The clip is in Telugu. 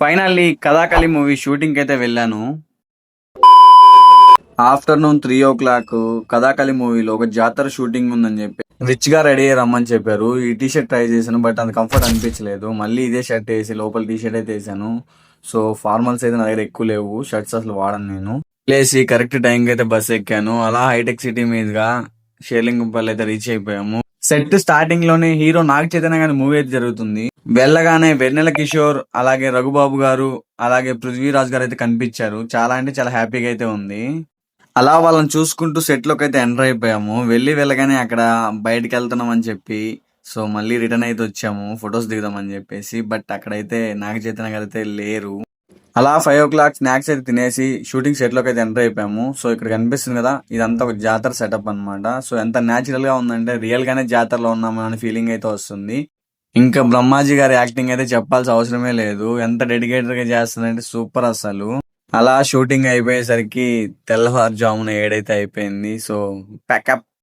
ఫైనల్లీ కథాకళి మూవీ షూటింగ్ అయితే వెళ్ళాను. Afternoon three o'clock Kathakali మూవీలో ఒక జాతర షూటింగ్ ఉందని చెప్పి రిచ్గా రెడీ అయ్యి రమ్మని చెప్పారు. ఈ టీ షర్ట్ ట్రై చేశాను బట్ అంత కంఫర్ట్ అనిపించలేదు. మళ్ళీ ఇదే షర్ట్ వేసి లోపల టీ షర్ట్ అయితే వేసాను సో ఫార్మల్స్ అయితే నా దగ్గర ఎక్కువ లేవు. షర్ట్స్ అసలు వాడను నేను. లేసి కరెక్ట్ టైంకి అయితే బస్ ఎక్కాను. అలా హైటెక్ సిటీ మీదుగా షేర్లింగంపల్లి అయితే రీచ్ అయిపోయాము. సెట్ స్టార్టింగ్లోనే హీరో నాగ చైతన్య గారి మూవీ అయితే జరుగుతుంది. వెళ్ళగానే వెన్నెల కిషోర్ అలాగే రఘుబాబు గారు అలాగే పృథ్వీరాజ్ గారు అయితే కనిపించారు. చాలా అంటే చాలా హ్యాపీగా అయితే ఉంది. అలా వాళ్ళని చూసుకుంటూ సెట్లోకి అయితే ఎంటర్ అయిపోయాము. వెళ్ళి వెళ్ళగానే అక్కడ బయటికి వెళ్తున్నాం అని చెప్పి సో మళ్ళీ రిటర్న్ అయితే వచ్చాము. ఫొటోస్ దిగుదామని చెప్పేసి బట్ అక్కడైతే నాగ చైతన్య గారు అయితే లేరు. అలా ఫైవ్ ఓ క్లాక్ స్నాక్స్ అయితే తినేసి షూటింగ్ సెట్లోకి అయితే ఎంటర్ అయిపోయాము. సో ఇక్కడ కనిపిస్తుంది కదా ఇదంతా ఒక జాతర సెటప్ అన్నమాట. సో ఎంత న్యాచురల్గా ఉందంటే రియల్గానే జాతరలో ఉన్నాము ఫీలింగ్ అయితే వస్తుంది. ఇంకా బ్రహ్మాజీ గారి యాక్టింగ్ అయితే చెప్పాల్సిన అవసరమే లేదు. ఎంత డెడికేటెడ్గా చేస్తుందంటే సూపర్ అసలు. అలా షూటింగ్ అయిపోయేసరికి తెల్లవారుజామున ఏడైతే అయిపోయింది. So pack up